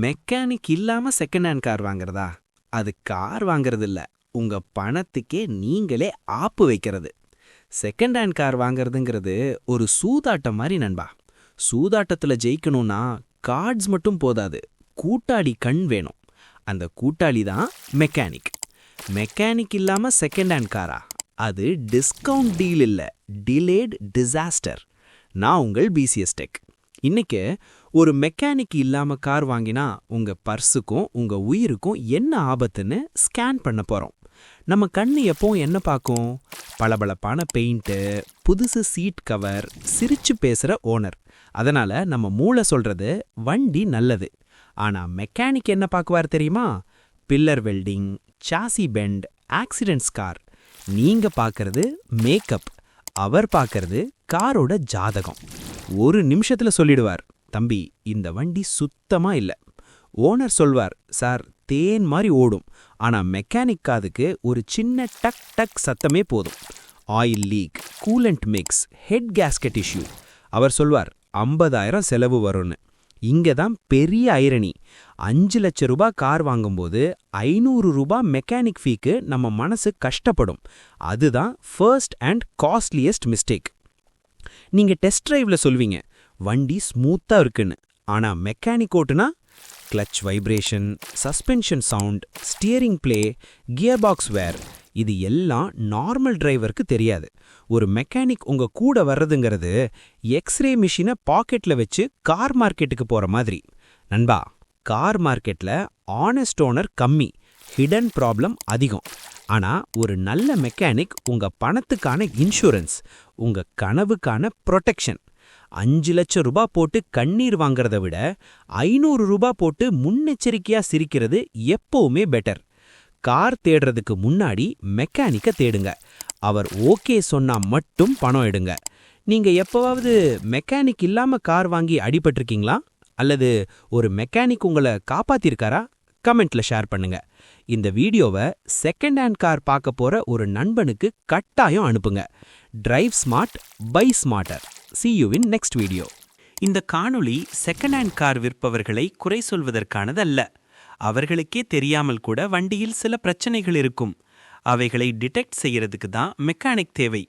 Mechanic இல்லாம second hand car வாங்குறதா? அது கார் வாங்குறது இல்ல உங்க பணத்துக்கே நீங்களே ஆப்பு வைக்கிறது. செகண்ட் ஹேண்ட் கார் வாங்குறதுங்கிறது ஒரு சூதாட்டம் மாதிரி நண்பா. சூதாட்டத்துல ஜெயிக்கணும்னா கார்ட்ஸ் மட்டும் போதாது. கூட்டாளி கண் வேணும். அந்த கூட்டாளி தான் மெக்கானிக். மெக்கானிக் இல்லாம செகண்ட் ஹேண்ட் காரா அது டிஸ்கவுண்ட் டீல் இல்ல. டிலேட் டிசாஸ்டர் நான் உங்கள் பிசிஎஸ் டெக் இன்னைக்கு ஒரு மெக்கானிக் இல்லாம கார் வாங்கினா உங்க பர்ஸுக்கும் உங்க உயிருக்கும் என்ன ஆபத்துன்னு ஸ்கேன் பண்ண போறோம். நம்ம கண்ணு எப்பவும் என்ன பார்க்கும்? பளபளப்பான பெயிண்ட்டு புதுசு சீட் கவர் சிரிச்சு பேசுற ஓனர் அதனால நம்ம மூளை சொல்றது வண்டி நல்லது. ஆனா மெக்கானிக் என்ன பார்க்குவார் தெரியுமா? Pillar welding chassis bend accidents car நீங்க பார்க்கறது மேக்கப் அவர் பார்க்கறது காரோட ஜாதகம். ஒரு நிமிஷத்துல சொல்லிடுவார். தம்பி இந்த வண்டி சுத்தமா இல்ல. ஓனர் சொல்வார் சார் தேன் மாதிரி ஓடும். ஆனா மெக்கானிக் காதுக்கு ஒரு சின்ன டக் டக் சத்தமே போதும். Oil leak coolant mix head gasket issue. அவர் சொல்வார் ஐம்பதாயிரம் செலவு வரும்னு. இங்க தான் பெரிய ஐரணி. அஞ்சு லட்ச ரூபாய் கார் வாங்கும்போது ஐநூறு ரூபா மெக்கானிக் ஃபீக்கு நம்ம மனசு கஷ்டப்படும். அதுதான் ஃபர்ஸ்ட் அண்ட் காஸ்ட்லியஸ்ட் மிஸ்டேக் நீங்க டெஸ்ட் டிரைவ்ல சொல்வீங்க வண்டி ஸ்மூத்தா இருக்குன்னு. ஆனா mechanic ஓட்டுனா clutch vibration suspension sound steering play gear box wear இது எல்லாம் நார்மல் டிரைவருக்கு தெரியாது. ஒரு மெக்கானிக் உங்க கூட வர்றதுங்கிறது எக்ஸ்ரே மிஷினை பாக்கெட்ல வச்சு கார் மார்க்கெட்டுக்கு போற மாதிரி. நண்பா கார் மார்க்கெட்ல ஆனஸ்ட் ஓனர் கம்மி ஹிடன் ப்ராப்ளம் அதிகம். ஆனா ஒரு நல்ல மெக்கானிக் உங்க பணத்துக்கான இன்சூரன்ஸ் உங்க கனவுக்கான ப்ரொடெக்ஷன் அஞ்சு லட்சம் ரூபாய் போட்டு கண்ணீர் வாங்குறத விட ஐநூறு ரூபாய் போட்டு முன்னெச்சரிக்கையா சிரிக்கிறது எப்பவுமே பெட்டர் கார் தேடுறதுக்கு முன்னாடி மெக்கானிக்க தேடுங்க. அவர் ஓகே சொன்னா மட்டும் பணம் எடுங்க. நீங்க எப்பவாவது மெக்கானிக் இல்லாம கார் வாங்கி அடிபட்டிருக்கீங்களா? அல்லது ஒரு மெக்கானிக் உங்களை காப்பாத்திருக்காரா? கமெண்ட்ல ஷேர் பண்ணுங்க. இந்த வீடியோவை செகண்ட் ஹேண்ட் கார் பார்க்க போற ஒரு நண்பனுக்கு கட்டாயம் அனுப்புங்க. Drive smart by smarter see you in next video இந்த காணொளி செகண்ட் ஹேண்ட் கார் விற்பவர்களை குறை சொல்வதற்கானதல்ல. அவர்களுக்கே தெரியாமல் கூட வண்டியில் சில பிரச்சனைகள் இருக்கும். அவைகளை டிடெக்ட் செய்யறதுக்கு தான் மெக்கானிக் தேவை.